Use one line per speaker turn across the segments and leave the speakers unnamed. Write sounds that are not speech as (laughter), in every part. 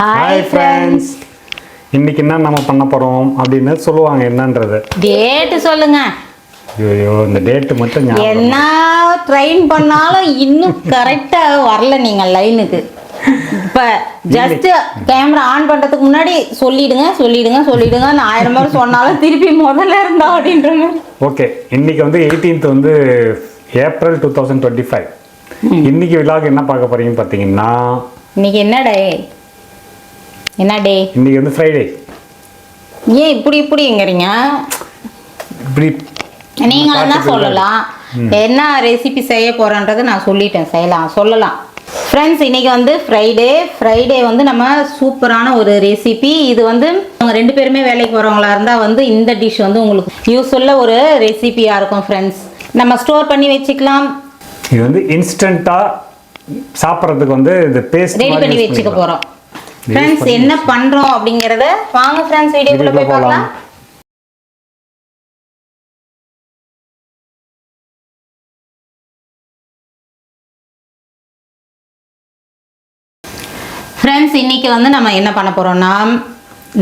Hi friends இன்னைக்கு என்ன நம்ம பண்ண போறோம் அப்படின்னு சொல்லுவாங்க என்னன்றது?
டேட்டு சொல்லுங்க.
ஐயோ இந்த டேட்டு மட்டும் ஞாபகம்
என்ன ட்ரெயின் பண்ணாலும் இன்னும் கரெக்டா வரல நீங்க லைனுக்கு இப்ப ஜஸ்ட் கேமரா ஆன் பண்றதுக்கு முன்னாடி சொல்லிடுங்க சொல்லிடுங்க சொல்லிடுங்க. நான் ஆயிரம் பேர் சொன்னாலும் திருப்பி முதல்ல இருந்தா அப்படின்ற
ஓகே இன்னைக்கு வந்து 18th வந்து April two thousand twenty five இன்னைக்கு விழாக்கு என்ன பார்க்க போறீங்கன்னு பார்த்தீங்கன்னா
இன்னைக்கு என்ன டே என்ன டே
இன்னைக்கு வந்து ஃப்ரைடே
ஏன் இப்படி இப்படிங்கிறீங்க?
இப்படி
நீங்களும் தான் சொல்லலாம். என்ன ரெசிபி செய்ய போறேன்றதை நான் சொல்லிட்டேன். செய்யலாம். சொல்லலாம். ஃப்ரெண்ட்ஸ் இன்னைக்கு வந்து ஃப்ரைடே ஃப்ரைடே வந்து நம்ம சூப்பரான ஒரு ரெசிபி இது வந்து அவங்க ரெண்டு பேருமே வேலைக்கு போகிறவங்களா இருந்தால் வந்து இந்த டிஷ் வந்து உங்களுக்கு யூஸ்ஃபுல்ல ஒரு ரெசிபியாக இருக்கும் ஃப்ரெண்ட்ஸ் நம்ம ஸ்டோர் பண்ணி வச்சுக்கலாம்.
இது வந்து இன்ஸ்டண்ட்டாக சாப்பிட்றதுக்கு வந்து இது பேஸ்ட்
ரெடி பண்ணி வச்சுக்க போகிறோம் ஃப்ரெண்ட்ஸ் என்ன பண்ணுறோம் அப்படிங்கிறத வாங்க ஃப்ரெண்ட்ஸ் வீடியோக்குள்ளே போய் பார்க்கலாம். ஃப்ரெண்ட்ஸ் இன்னைக்கு வந்து நம்ம என்ன பண்ண போறோம்னா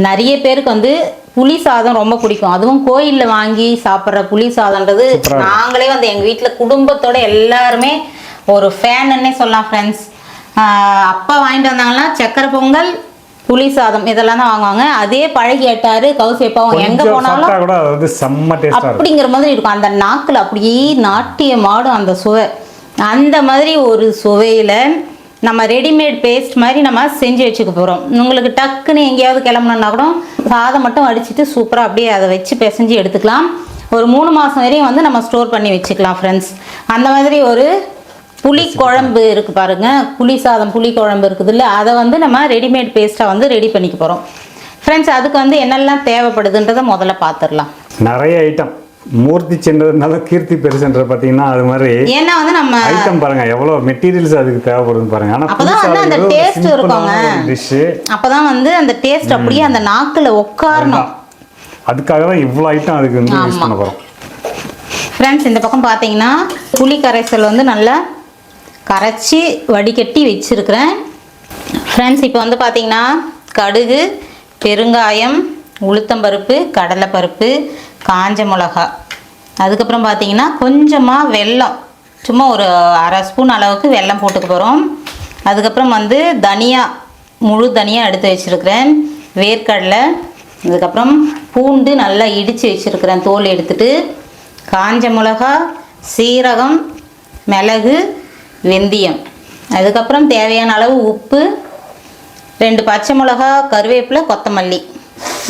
நிறைய பேருக்கு வந்து புளி சாதம் ரொம்ப பிடிக்கும். அதுவும் கோயிலில் வாங்கி சாப்பிட்ற புளி சாதம்ன்றது நாங்களே வந்து எங்கள் வீட்டில் குடும்பத்தோட எல்லாருமே ஒரு ஃபேனுன்னே சொல்லலாம் ஃப்ரெண்ட்ஸ் அப்பா வாங்கிட்டு வந்தாங்கன்னா சக்கரை பொங்கல் புளி சாதம் இதெல்லாம் தான் வாங்குவாங்க. அதே பழகி எட்டாரு கௌசியப்பாவும் எங்கே
கொஞ்சம்
போனாலும் அப்படிங்கிற மாதிரி இருக்கும். அந்த நாக்கில் அப்படியே நாட்டியமாடும் அந்த சுவை. அந்த மாதிரி ஒரு சுவையில் நம்ம ரெடிமேட் பேஸ்ட் மாதிரி நம்ம செஞ்சு வச்சுக்க போகிறோம் உங்களுக்கு டக்குன்னு எங்கேயாவது கிளம்பணுன்னா கூட சாதம் மட்டும் வடிச்சிட்டு சூப்பராக அப்படியே அதை வச்சு பிசைஞ்சு எடுத்துக்கலாம். ஒரு மூணு மாதம் வரையும் வந்து நம்ம ஸ்டோர் பண்ணி வச்சுக்கலாம் ஃப்ரெண்ட்ஸ் அந்த மாதிரி ஒரு புளி குழம்பு இருக்கு பாருங்க. புளி சாதம் புளி குழம்பு இருக்குதுல்ல. அதை வந்து நம்ம ரெடிமேட் பேஸ்ட்டாக வந்து ரெடி பண்ணிக்க போகிறோம் ஃப்ரெண்ட்ஸ் அதுக்கு வந்து என்னெல்லாம் தேவைப்படுதுன்றதை முதல்ல பார்த்துடலாம்
நிறைய ஐட்டம் மூர்த்தி சின்னதுனால கீர்த்தி பெருசுன்றது பார்த்தீங்கன்னா அது மாதிரி
ஏன்னா வந்து நம்ம
ஐட்டம் பாருங்க எவ்வளவு மெட்டீரியல்ஸ் அதுக்கு தேவைப்படுதுன்னு பாருங்க. ஆனா
அப்பதான் வந்து அந்த taste இருக்குங்க.
டிஷ்
அப்பதான் வந்து அந்த டேஸ்ட் அப்படியே அந்த நாக்குல உட்காரணும்
அதுக்காக தான் இவ்வளவு ஐட்டம் அதுக்கு வந்து யூஸ். பண்ண போறோம்.
ஃப்ரெண்ட்ஸ் இந்த பக்கம் பார்த்தீங்கன்னா புளி கரைசல் வந்து நல்லா கரைச்சி வடிகட்டி வச்சுருக்கிறேன். ஃப்ரெண்ட்ஸ் இப்போ வந்து பார்த்திங்கன்னா கடுகு பெருங்காயம் உளுத்தம்பருப்பு கடலைப்பருப்பு காஞ்ச மிளகா. அதுக்கப்புறம் பார்த்திங்கன்னா கொஞ்சமாக வெல்லம். சும்மா ஒரு அரை ஸ்பூன் அளவுக்கு வெல்லம் போட்டுக்க போகிறோம் அதுக்கப்புறம் வந்து தனியா முழு தனியாக எடுத்து வச்சுருக்கிறேன். வேர்க்கடலை அதுக்கப்புறம் பூண்டு நல்லா இடித்து வச்சுருக்கிறேன் தோல் எடுத்துட்டு. காஞ்ச மிளகா சீரகம் மிளகு வெந்தயம். அதுக்கப்புறம் தேவையான அளவு உப்பு ரெண்டு பச்சை மிளகா கருவேப்பிலை கொத்தமல்லி.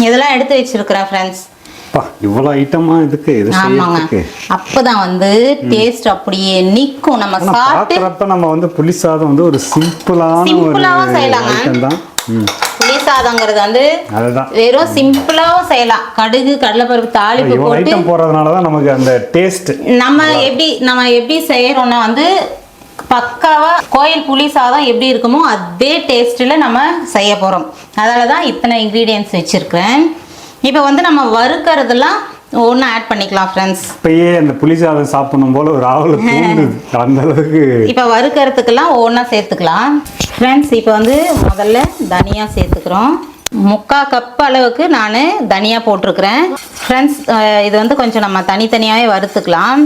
இதெல்லாம் எடுத்து வச்சிருக்கிறேன் ஃப்ரெண்ட்ஸ்
அப்பா இவ்வளவு ஐட்டமா இதுக்கு? இது
ஆமாங்க. அப்பதான் வந்து டேஸ்ட் அப்படியே நிற்கும் நம்ம சாப்பிட்டு
நம்ம வந்து புளி சாதம் வந்து ஒரு சிம்பிளான ஒரு. ஐட்டம் தான்.
புளி சாதங்கிறது வந்து வெறும் சிம்பிளாவும் செய்யலாம். கடுகு கடலைப்பருப்பு தாளிப்பு போட்டு
ஐட்டம் போடுறதுனால தான் நமக்கு அந்த டேஸ்ட்
நம்ம எப்படி நம்ம எப்படி செய்யறோம்னா வந்து பக்காவா கோயில் புளி சாதம் எப்படி இருக்குமோ அதே டேஸ்ட்டில் நம்ம செய்ய போகிறோம் அதனால தான் இத்தனை இன்க்ரீடியன்ஸ் வச்சுருக்கிறேன். இப்போ வந்து நம்ம வறுக்கறதெல்லாம் ஒன்று ஆட் பண்ணிக்கலாம் ஃப்ரெண்ட்ஸ்
இப்பயே அந்த புளி சாதம் சாப்பிடணும் போல ஒரு ஆவல (laughs) தூண்டுது. அந்த அளவுக்கு.
இப்போ வறுக்கறதுக்கெல்லாம் ஒவ்வொன்றா சேர்த்துக்கலாம். ஃப்ரெண்ட்ஸ் இப்போ வந்து முதல்ல தனியா சேர்த்துக்கிறோம். முக்கால் கப் அளவுக்கு நான் தனியா போட்டிருக்கிறேன். ஃப்ரெண்ட்ஸ் இது வந்து கொஞ்சம் நம்ம தனித்தனியாகவே வறுத்துக்கலாம்.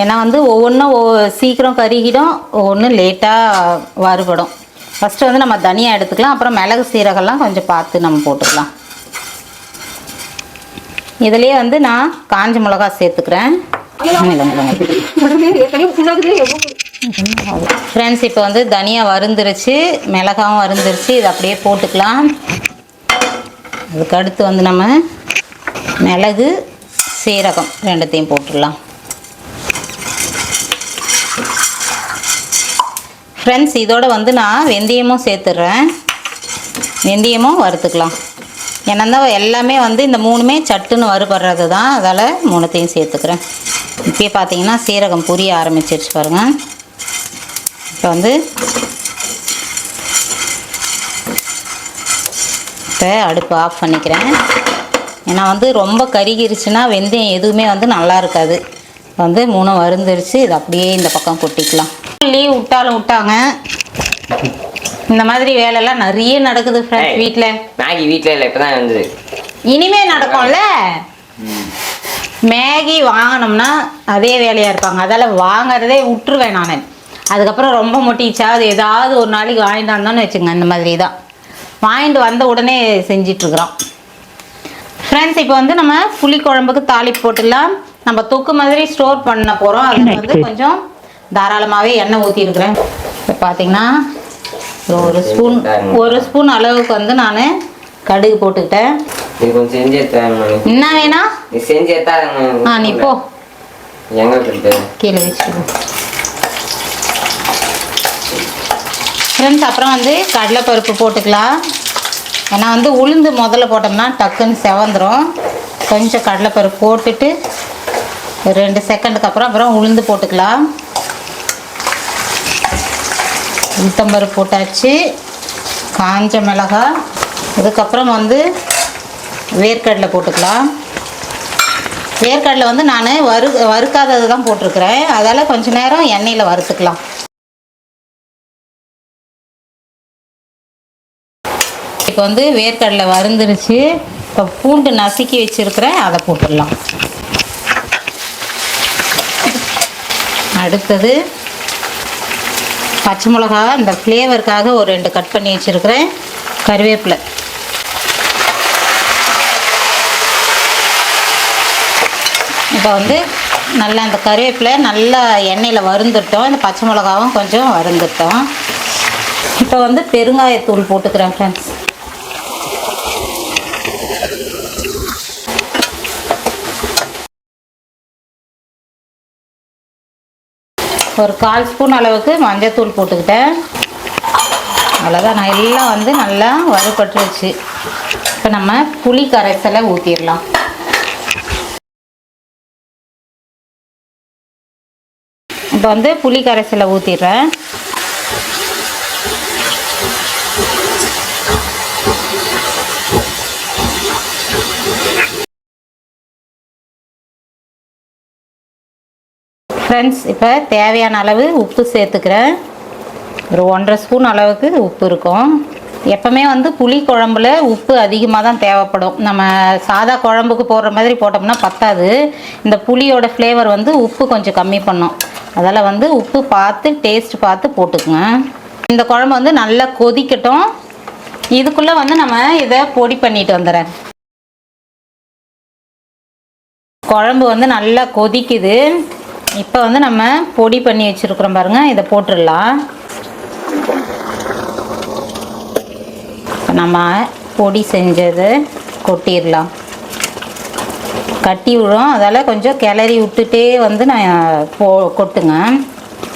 ஏன்னா வந்து ஒவ்வொன்றும் சீக்கிரம் கருகிடும் ஒவ்வொன்று லேட்டாக வறுபடும். ஃபஸ்ட்டு வந்து நம்ம தனியா எடுத்துக்கலாம். அப்புறம் மிளகு சீரகம்லாம் கொஞ்சம் பார்த்து நம்ம போட்டுக்கலாம். இதுலேயே வந்து நான் காஞ்ச மிளகா சேர்த்துக்கிறேன். ஃப்ரெண்ட்ஸ் இப்போ வந்து தனியா வறுந்துருச்சு மிளகாவும் வறுந்துருச்சு இது அப்படியே போட்டுக்கலாம். அதுக்கு அடுத்து வந்து நம்ம மிளகு சீரகம் ரெண்டத்தையும் போட்டுடலாம். ஃப்ரெண்ட்ஸ் இதோட வந்து நான் வெந்தயமும் சேர்த்துட்றேன் வெந்தயமும் வறுத்துக்கலாம். ஏன்னா தான் எல்லாமே வந்து இந்த மூணுமே சட்டுன்னு வறுபடுறது தான். அதால் மூணுத்தையும் சேர்த்துக்கிறேன். இப்போயே பார்த்தீங்கன்னா சீரகம் புரிய ஆரம்பிச்சிருச்சு பாருங்கள் இப்போ வந்து இப்போ அடுப்பு ஆஃப் பண்ணிக்கிறேன். ஏன்னா வந்து ரொம்ப கருகிருச்சுன்னா வெந்தயம் எதுவுமே வந்து நல்லா இருக்காது. வந்து மூணும் வறுந்துருச்சு. இது அப்படியே இந்த பக்கம் கொட்டிக்கலாம். லீவ் விட்டாலும் விட்டாங்க. இந்த மாதிரி வேலைலாம் நிறைய நடக்குது ஃப்ரெண்ட்ஸ். வீட்டில்
மேகி வீட்டில் இல்லை இப்போ தான் வந்தது.
இனிமே நடக்கும்ல? மேகி வாங்கினோம்னா அதே வேலையாக இருப்பாங்க. அதெல்லாம் வாங்குறதே விட்டுருவேன் நான். அதுக்கப்புறம் ரொம்ப முட்டிச்சா அது ஏதாவது ஒரு நாளைக்கு வாங்கிட்டு வந்தோன்னு வச்சுங்க இந்த மாதிரி தான். வாங்கிட்டு வந்த உடனே செஞ்சிட்ருக்குறோம். ஃப்ரெண்ட்ஸ் இப்போ வந்து நம்ம புளி குழம்புக்கு தாளிப்பு போட்டுடலாம். நம்ம தொக்கு மாதிரி ஸ்டோர் பண்ண போகிறோம் அதில் வந்து கொஞ்சம் தாராளமாகவே எண்ணெய் ஊற்றிருக்கிறேன் இப்போ பார்த்தீங்கன்னா ஒரு ஸ்பூன் ஒரு ஸ்பூன் அளவுக்கு வந்து நான் கடுகு போட்டுக்கிட்டேன். என்ன வேணா?
செஞ்சு
ஆ நீ போ. கீழே வச்சுக்கோ. ஃப்ரெண்ட்ஸ் அப்புறம் வந்து கடலைப்பருப்பு போட்டுக்கலாம். ஏன்னா வந்து உளுந்து முதல்ல போட்டோம்னா டக்குன்னு செவந்துடும் கொஞ்சம் கடலைப்பருப்பு போட்டுட்டு ரெண்டு செகண்டுக்கு அப்புறம் அப்புறம் உளுந்து போட்டுக்கலாம். உளுத்தம்பருப்பு போட்டாச்சு. காஞ்ச மிளகாய். இதுக்கப்புறம் வந்து வேர்க்கடலை போட்டுக்கலாம். வேர்க்கடலை வந்து நான் வறு வறுக்காதது தான் போட்டிருக்கிறேன். அதால் கொஞ்சம் நேரம் எண்ணெயில் வறுத்துக்கலாம். இப்போ வந்து வேர்க்கடலை வறுந்துருச்சு. இப்போ பூண்டு நசுக்கி வச்சுருக்கிறேன் அதை போட்டுடலாம். அடுத்தது பச்சை மிளகா இந்த ஃப்ளேவருக்காக ஒரு ரெண்டு கட் பண்ணி வச்சுருக்கிறேன். கருவேப்பிலை. இப்போ வந்து நல்லா இந்த கருவேப்பிலை நல்லா எண்ணெயில் வறுந்துட்டோம். இந்த பச்சை மிளகாவும் கொஞ்சம் வறுந்துட்டோம். இப்போ வந்து பெருங்காயத்தூள் போட்டுக்கிறேன் ஃப்ரெண்ட்ஸ் ஒரு கால் ஸ்பூன் அளவுக்கு மஞ்சத்தூள் போட்டுக்கிட்டேன். அவ்வளோதான் நல்லா வந்து நல்லா வறுபட்டுருச்சு. இப்போ நம்ம புளி கரைசலை ஊற்றிடலாம் இப்போ வந்து புளி கரைசலை ஊற்றிடுறேன் ஃப்ரெண்ட்ஸ் இப்போ தேவையான அளவு உப்பு சேர்த்துக்கிறேன். ஒரு ஒன்றரை ஸ்பூன் அளவுக்கு உப்பு இருக்கும். எப்போவுமே வந்து புளி குழம்புல உப்பு அதிகமாக தான் தேவைப்படும். நம்ம சாதா குழம்புக்கு போடுற மாதிரி போட்டோம்னா பத்தாது. இந்த புளியோட ஃப்ளேவர் வந்து உப்பு கொஞ்சம் கம்மி பண்ணும். அதில் வந்து உப்பு பார்த்து டேஸ்ட் பார்த்து போட்டுக்குங்க. இந்த குழம்பு வந்து நல்லா கொதிக்கட்டும். இதுக்குள்ளே வந்து நம்ம இதை பொடி பண்ணிட்டு வந்துடுறேன். குழம்பு வந்து நல்லா கொதிக்குது. இப்போ வந்து நம்ம பொடி பண்ணி வச்சுருக்குறோம் பாருங்கள் இதை போட்டுடலாம். நம்ம பொடி செஞ்சது கொட்டிடலாம். கட்டி விடும் அதால் கொஞ்சம் கிளறி விட்டுட்டே வந்து நான் போ கொட்டுங்க.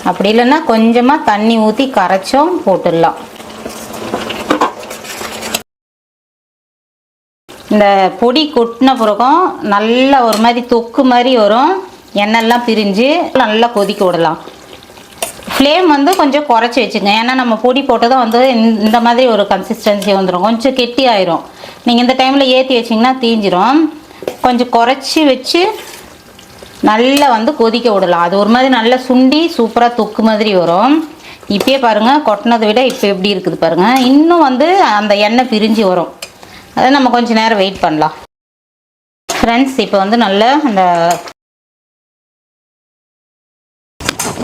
அப்படி இல்லைன்னா கொஞ்சமாக தண்ணி ஊற்றி கரைச்சும் போட்டுடலாம். இந்த பொடி கொட்டின பிறகும் நல்லா ஒரு மாதிரி தொக்கு மாதிரி வரும். எண்ணெய்லாம் பிரிஞ்சு நல்லா கொதிக்க விடலாம். ஃப்ளேம் வந்து கொஞ்சம் குறைச்சி வச்சுங்க. ஏன்னா நம்ம பொடி போட்டதும் வந்து இந்த- இந்த மாதிரி ஒரு கன்சிஸ்டன்சி வந்துடும் கொஞ்சம் கெட்டி ஆயிரும். நீங்கள் இந்த டைமில் ஏற்றி வச்சிங்கன்னா தீஞ்சிரும். கொஞ்சம் குறைச்சி வச்சு நல்லா வந்து கொதிக்க விடலாம். அது ஒரு மாதிரி நல்லா சுண்டி சூப்பராக தொக்கு மாதிரி வரும். இப்பயே பாருங்கள் கொட்டினதை விட இப்போ எப்படி இருக்குது பாருங்கள் இன்னும் வந்து அந்த எண்ணெய் பிரிஞ்சு வரும். அதை நம்ம கொஞ்சம் நேரம் வெயிட் பண்ணலாம். ஃப்ரெண்ட்ஸ் இப்போ வந்து நல்லா அந்த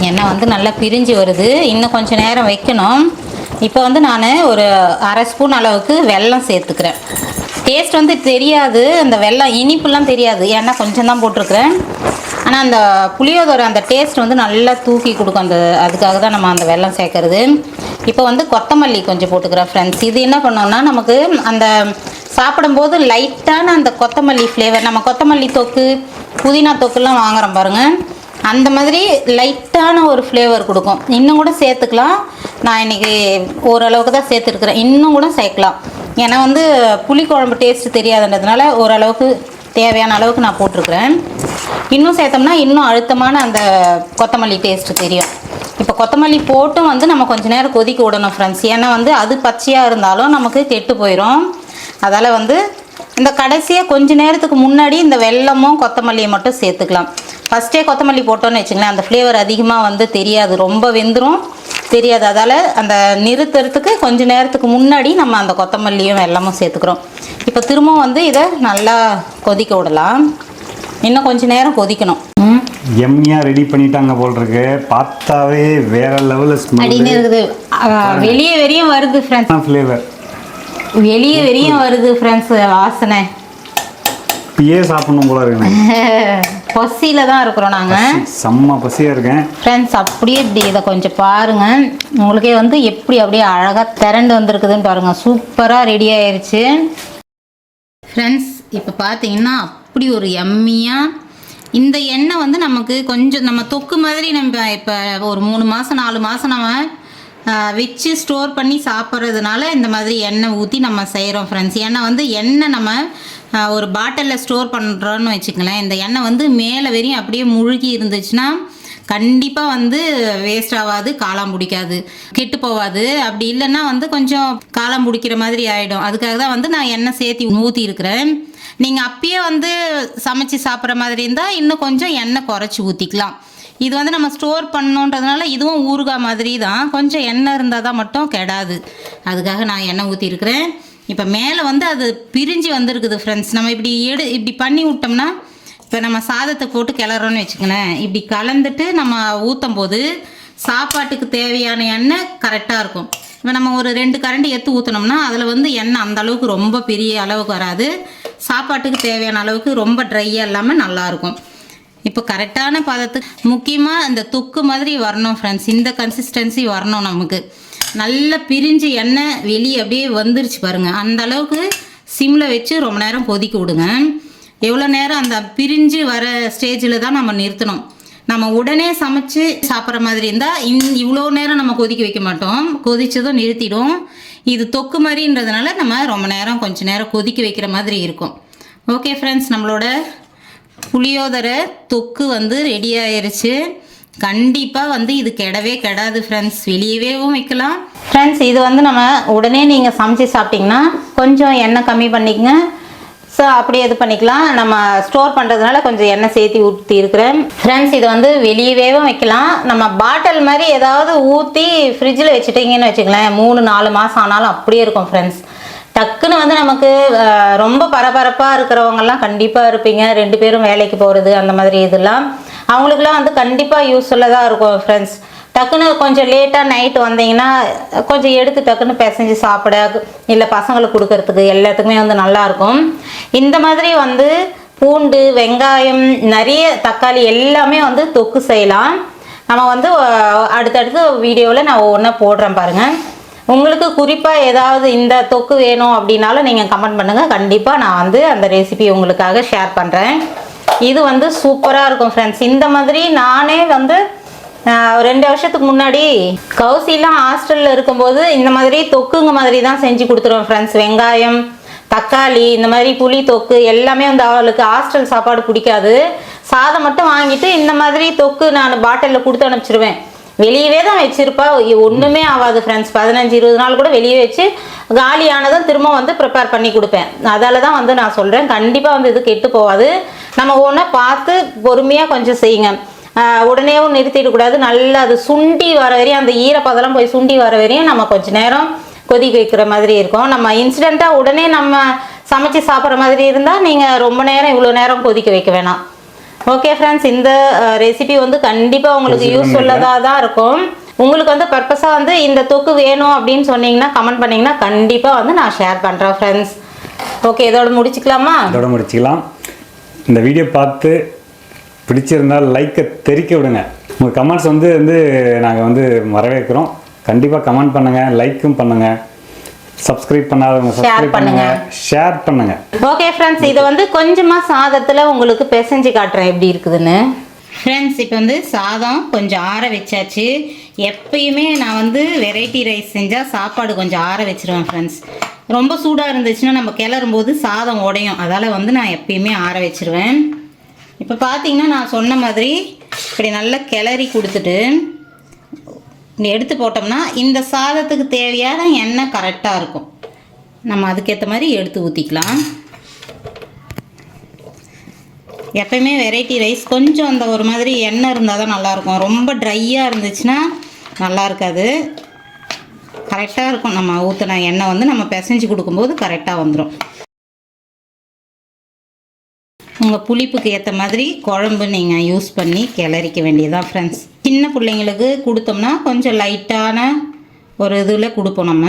எண்ணெய் வந்து நல்லா பிரிஞ்சு வருது. இன்னும் கொஞ்சம் நேரம் வைக்கணும். இப்போ வந்து நான் ஒரு அரை ஸ்பூன் அளவுக்கு வெல்லம் சேர்த்துக்கிறேன். டேஸ்ட் வந்து தெரியாது. அந்த வெள்ளம் இனிப்புலாம் தெரியாது. ஏன்னா கொஞ்சம் தான் போட்டிருக்கிறேன். ஆனால் அந்த புளியோதரை அந்த டேஸ்ட் வந்து நல்லா தூக்கி கொடுக்கும். அந்த அதுக்காக தான் நம்ம அந்த வெல்லம் சேர்க்கறது. இப்போ வந்து கொத்தமல்லி கொஞ்சம் போட்டுக்கிறேன் ஃப்ரெண்ட்ஸ் இது என்ன பண்ணோம்னா நமக்கு அந்த சாப்பிடும்போது லைட்டான அந்த கொத்தமல்லி ஃப்ளேவர் நம்ம கொத்தமல்லி தொக்கு புதினா தொக்குலாம் வாங்குறோம் பாருங்கள் அந்த மாதிரி லைட்டான ஒரு ஃப்ளேவர் கொடுக்கும். இன்னும் கூட சேர்த்துக்கலாம். நான் இன்னைக்கு ஓரளவுக்கு தான் சேர்த்துருக்குறேன். இன்னும் கூட சேர்க்கலாம். ஏன்னா வந்து புளிக்குழம்பு டேஸ்ட் தெரியாதுன்றதுனால ஓரளவுக்கு தேவையான அளவுக்கு நான் போட்டிருக்கிறேன். இன்னும் சேர்த்தோம்னா இன்னும் அழுத்தமான அந்த கொத்தமல்லி டேஸ்ட்டு தெரியும். இப்போ கொத்தமல்லி போட்டும் வந்து நம்ம கொஞ்சம் நேரம் கொதிக்க விடணும் ஃப்ரெண்ட்ஸ் ஏன்னா வந்து அது பச்சையாக இருந்தாலும் நமக்கு கெட்டு போயிடும் அதால் வந்து இந்த கடைசியாக கொஞ்ச நேரத்துக்கு முன்னாடி இந்த வெல்லமும் கொத்தமல்லியை மட்டும் சேர்த்துக்கலாம். ஃபஸ்ட்டே கொத்தமல்லி போட்டோன்னு வச்சுங்களேன் அந்த ஃப்ளேவர் அதிகமாக வந்து தெரியாது. ரொம்ப வெந்துடும் தெரியாது. அதால் அந்த நிறுத்துறதுக்கு கொஞ்ச நேரத்துக்கு முன்னாடி நம்ம அந்த கொத்தமல்லியும் வெல்லமும் சேர்த்துக்கிறோம். இப்போ திரும்பவும் வந்து இதை நல்லா கொதிக்க விடலாம். இன்னும் கொஞ்ச நேரம் கொதிக்கணும். ம்.
எம்மியாக ரெடி பண்ணிட்டாங்க போல் இருக்கு பார்த்தாவே வேற லெவலில் ஸ்மெல்
இருக்குது. வெளியே வெறியும் வருது ஃப்ரெண்ட்ஸ்
ஃப்ளேவர்
வெளியே வெறியும் வருது ஃப்ரெண்ட்ஸ் வாசனை.
இப்பயே சாப்பிடணும் போல இருக்குண்ணே. (laughs)
பசியில தான் இருக்கிறோம் நாங்கள்
செம்ம பசியாக இருக்கேன்.
ஃப்ரெண்ட்ஸ் அப்படியே இப்படி இதை கொஞ்சம் பாருங்க. உங்களுக்கே வந்து எப்படி அப்படியே அழகாக திரண்டு வந்திருக்குதுன்னு பாருங்க. சூப்பராக ரெடி ஆயிருச்சு. ஃப்ரெண்ட்ஸ் இப்போ பார்த்தீங்கன்னா அப்படி ஒரு எம்மியாக இந்த எண்ணெய் வந்து நமக்கு கொஞ்சம் நம்ம தொக்கு மாதிரி நம்ம இப்போ ஒரு மூணு மாதம் நாலு மாதம் நம்ம வச்சு ஸ்டோர் பண்ணி சாப்பிட்றதுனால இந்த மாதிரி எண்ணெய் ஊற்றி நம்ம செய்கிறோம் ஃப்ரெண்ட்ஸ் ஏன்னா வந்து எண்ணெய் நம்ம ஒரு பாட்டிலில் ஸ்டோர் பண்ணுறோன்னு வச்சுக்கங்களேன். இந்த எண்ணெய் வந்து மேலே வரையும் அப்படியே முழுகி இருந்துச்சுன்னா கண்டிப்பாக வந்து வேஸ்ட் ஆகாது காலம் பிடிக்காது கெட்டு போகாது. அப்படி இல்லைன்னா வந்து கொஞ்சம் காலம் பிடிக்கிற மாதிரி ஆகிடும் அதுக்காக தான் வந்து நான் எண்ணெய் சேர்த்தி ஊற்றி இருக்கிறேன் நீங்கள் அப்பயே வந்து சமைச்சு சாப்பிட்ற மாதிரி இருந்தால் இன்னும் கொஞ்சம் எண்ணெய் குறைச்சி ஊற்றிக்கலாம் இது வந்து நம்ம ஸ்டோர் பண்ணோன்றதுனால இதுவும் ஊறுகாய் மாதிரி தான் கொஞ்சம் எண்ணெய் இருந்தால் தான் மட்டும் கெடாது. அதுக்காக நான் எண்ணெய் ஊற்றிருக்கிறேன் இப்போ மேலே வந்து அது பிரிஞ்சு வந்திருக்குது ஃப்ரெண்ட்ஸ் நம்ம இப்படி எடு இப்படி பண்ணி விட்டோம்னா இப்போ நம்ம சாதத்தை போட்டு கிளறோன்னு வச்சுக்கோங்களேன். இப்படி கலந்துட்டு நம்ம ஊற்றும் போது சாப்பாட்டுக்கு தேவையான எண்ணெய் கரெக்டாக இருக்கும். இப்போ நம்ம ஒரு ரெண்டு கரண்டி எடுத்து ஊற்றினோம்னா அதில் வந்து எண்ணெய் அந்த அளவுக்கு ரொம்ப பெரிய அளவுக்கு வராது. சாப்பாட்டுக்கு தேவையான அளவுக்கு ரொம்ப ட்ரையாக இல்லாமல் நல்லாயிருக்கும் இப்போ கரெக்டான பதத்துக்கு முக்கியமாக இந்த தொக்கு மாதிரி வரணும் ஃப்ரெண்ட்ஸ் இந்த கன்சிஸ்டன்சி வரணும் நமக்கு. நல்ல பிரிஞ்சு எண்ணெய் வெளியே அப்படியே வந்துருச்சு பாருங்கள் அந்த அளவுக்கு சிம்மில் வச்சு ரொம்ப நேரம் கொதிக்க விடுங்க. எவ்வளோ நேரம் அந்த பிரிஞ்சு வர ஸ்டேஜில் தான் நம்ம நிறுத்தணும். நம்ம உடனே சமைச்சு சாப்பிட்ற மாதிரி இருந்தால் இந் இவ்வளோ நேரம் நம்ம கொதிக்க வைக்க மாட்டோம். கொதித்ததும் நிறுத்திடும். இது தொக்கு மாதிரின்றதுனால நம்ம ரொம்ப நேரம் கொஞ்சம் நேரம் கொதிக்க வைக்கிற மாதிரி இருக்கும். ஓகே ஃப்ரெண்ட்ஸ் நம்மளோட புளியோதரை தொக்கு வந்து ரெடி ஆயிருச்சு. கண்டிப்பாக வந்து இது கெடவே கெடாது ஃப்ரெண்ட்ஸ் வெளியவேவும் வைக்கலாம். ஃப்ரெண்ட்ஸ் இது வந்து நம்ம உடனே நீங்கள் சமைச்சு சாப்பிட்டிங்கன்னா கொஞ்சம் எண்ணெய் கம்மி பண்ணிக்கங்க. ஸோ அப்படியே இது பண்ணிக்கலாம். நம்ம ஸ்டோர் பண்ணுறதுனால கொஞ்சம் எண்ணெய் சேர்த்தி ஊற்றி இருக்கிறேன். ஃப்ரெண்ட்ஸ் இது வந்து வெளியவேவும் வைக்கலாம். நம்ம பாட்டில் மாதிரி ஏதாவது ஊற்றி ஃப்ரிட்ஜில் வச்சுட்டிங்கன்னு வச்சுக்கலாம் மூணு நாலு மாதம் ஆனாலும் அப்படியே இருக்கும் ஃப்ரெண்ட்ஸ் டக்குன்னு வந்து நமக்கு ரொம்ப பரபரப்பாக இருக்கிறவங்கெல்லாம் கண்டிப்பாக இருப்பீங்க. ரெண்டு பேரும் வேலைக்கு போகிறது அந்த மாதிரி இதெல்லாம். அவங்களுக்குலாம் வந்து கண்டிப்பாக யூஸ்ஃபுல்லாக தான் இருக்கும் ஃப்ரெண்ட்ஸ் டக்குன்னு கொஞ்சம் லேட்டாக நைட்டு வந்தீங்கன்னா கொஞ்சம் எடுத்து டக்குன்னு பிசைஞ்சு சாப்பிட இல்லை பசங்களுக்கு கொடுக்கறதுக்கு எல்லாத்துக்குமே வந்து நல்லாயிருக்கும் இந்த மாதிரி வந்து பூண்டு வெங்காயம் நிறைய தக்காளி எல்லாமே வந்து தொக்கு செய்யலாம். நம்ம வந்து அடுத்தடுத்து வீடியோவில் நான் ஒவ்வொன்றா போடுறேன் பாருங்கள் உங்களுக்கு குறிப்பாக ஏதாவது இந்த தொக்கு வேணும் அப்படின்னாலும் நீங்கள் கமெண்ட் பண்ணுங்கள் கண்டிப்பாக நான் வந்து அந்த ரெசிபி உங்களுக்காக ஷேர் பண்ணுறேன் இது வந்து சூப்பராக இருக்கும் ஃப்ரெண்ட்ஸ் இந்த மாதிரி நானே வந்து ரெண்டு வருஷத்துக்கு முன்னாடி கௌசிலாம் ஹாஸ்டலில் இருக்கும்போது இந்த மாதிரி தொக்குங்க மாதிரி தான் செஞ்சு கொடுத்துருவோம் ஃப்ரெண்ட்ஸ் வெங்காயம் தக்காளி இந்த மாதிரி புளி தொக்கு எல்லாமே வந்து அவளுக்கு ஹாஸ்டல் சாப்பாடு பிடிக்காது. சாதம் மட்டும் வாங்கிட்டு இந்த மாதிரி தொக்கு நான் பாட்டிலில் கொடுத்து அனுப்பிச்சிருவேன். வெளியவே தான் வச்சிருப்பா. ஒண்ணுமே ஆகாது ஃப்ரெண்ட்ஸ் பதினஞ்சு இருபது நாள் கூட வெளியே வச்சு காலி ஆனதும் திரும்ப வந்து ப்ரிப்பேர் பண்ணி கொடுப்பேன். அதால தான் வந்து நான் சொல்கிறேன் கண்டிப்பாக வந்து இது கெட்டு போகாது. நம்ம ஒன்றா பார்த்து பொறுமையாக கொஞ்சம் செய்யுங்க. உடனேவும் நிறுத்திடக்கூடாது நல்லா அது சுண்டி வர வரையும் அந்த ஈரப்பதெல்லாம் போய் சுண்டி வர வரையும் நம்ம கொஞ்ச நேரம் கொதிக்க வைக்கிற மாதிரி இருக்கும். நம்ம இன்ஸ்டண்ட்டாக உடனே நம்ம சமைச்சு சாப்பிட்ற மாதிரி இருந்தால் நீங்கள் ரொம்ப நேரம் இவ்வளோ நேரம் கொதிக்க வைக்க வேணாம். ஓகே ஃப்ரெண்ட்ஸ் இந்த ரெசிபி வந்து கண்டிப்பாக உங்களுக்கு யூஸ்ஃபுல்லாக தான் இருக்கும். உங்களுக்கு வந்து பர்பஸாக வந்து இந்த தொக்கு வேணும் அப்படின்னு சொன்னீங்கன்னா கமெண்ட் பண்ணீங்கன்னா கண்டிப்பாக வந்து நான் ஷேர் பண்ணுறேன் ஃப்ரெண்ட்ஸ் ஓகே இதோட முடிச்சுக்கலாமா?
இதோட முடிச்சுக்கலாம். இந்த வீடியோ பார்த்து பிடிச்சிருந்தால் லைக்கை தெரிக்க விடுங்க. உங்கள் கமெண்ட்ஸ் வந்து வந்து நாங்கள் வந்து வரவேற்கிறோம். கண்டிப்பாக கமெண்ட் பண்ணுங்கள் லைக்கும் பண்ணுங்கள் சப்ஸ்கிரைப் பண்ணாதவங்க சப்ஸ்கிரைப்
பண்ணுங்க.
ஷேர் பண்ணுங்கள்
ஓகே ஃப்ரெண்ட்ஸ் இதை வந்து கொஞ்சமாக சாதத்தில் உங்களுக்கு பிசைஞ்சு காட்டுறேன் எப்படி இருக்குதுன்னு. ஃப்ரெண்ட்ஸ் இப்போ வந்து சாதம் கொஞ்சம் ஆற வச்சாச்சு. எப்பயுமே நான் வந்து வெரைட்டி ரைஸ் செஞ்சால் சாப்பாடு கொஞ்சம் ஆற வச்சிருவேன் ஃப்ரெண்ட்ஸ் ரொம்ப சூடாக இருந்துச்சுன்னா நம்ம கிளறும் போது சாதம் உடையும். அதால் வந்து நான் எப்பயுமே ஆற வச்சிருவேன். இப்போ பார்த்தீங்கன்னா நான் சொன்ன மாதிரி இப்படி நல்லா கிளறி கொடுத்துட்டு எடுத்து போட்டோம்னா இந்த சாதத்துக்கு தேவையான எண்ணெய் கரெக்டாக இருக்கும். நம்ம அதுக்கேற்ற மாதிரி எடுத்து ஊற்றிக்கலாம் எப்பயுமே வெரைட்டி ரைஸ் கொஞ்சம் அந்த ஒரு மாதிரி எண்ணெய் இருந்தால் தான் நல்லாயிருக்கும் ரொம்ப ட்ரையாக இருந்துச்சுன்னா நல்லா இருக்காது. கரெக்டாக இருக்கும். நம்ம ஊற்றின எண்ணெய் வந்து நம்ம பிசைஞ்சு கொடுக்கும்போது கரெக்டாக வந்துடும் உங்கள் புளிப்புக்கு ஏற்ற மாதிரி குழம்பு நீங்கள் யூஸ் பண்ணி கிளறிக்க வேண்டியதான் ஃப்ரெண்ட்ஸ் சின்ன பிள்ளைங்களுக்கு கொடுத்தோம்னா கொஞ்சம் லைட்டான ஒரு இதில் கொடுப்போம் நம்ம.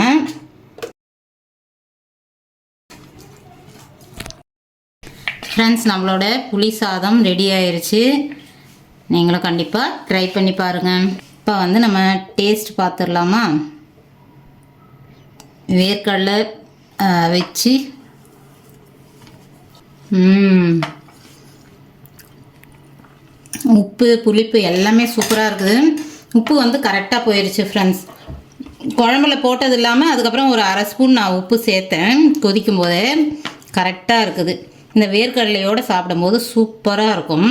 ஃப்ரெண்ட்ஸ் நம்மளோட புளி சாதம் ரெடி ஆயிடுச்சு நீங்களும் கண்டிப்பாக ட்ரை பண்ணி பாருங்கள் இப்போ வந்து நம்ம டேஸ்ட் பார்த்துடலாமா வேர்க்கடலை வச்சு. 嗯。Mm. உப்பு புளிப்பு எல்லாமே சூப்பராக இருக்குது. உப்பு வந்து கரெக்டாக போயிடுச்சு ஃப்ரெண்ட்ஸ் குழம்புல போட்டது இல்லாமல் அதுக்கப்புறம் ஒரு அரை ஸ்பூன் நான் உப்பு சேர்த்தேன். கொதிக்கும் போதே கரெக்டாக இருக்குது. இந்த வேர்க்கடலையோடு சாப்பிடும்போது சூப்பராக இருக்கும்.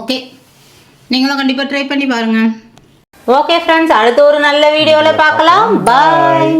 ஓகே நீங்களும் கண்டிப்பாக ட்ரை பண்ணி பாருங்கள் ஓகே ஃப்ரெண்ட்ஸ் அடுத்த ஒரு நல்ல வீடியோவில் பார்க்கலாம். பாய்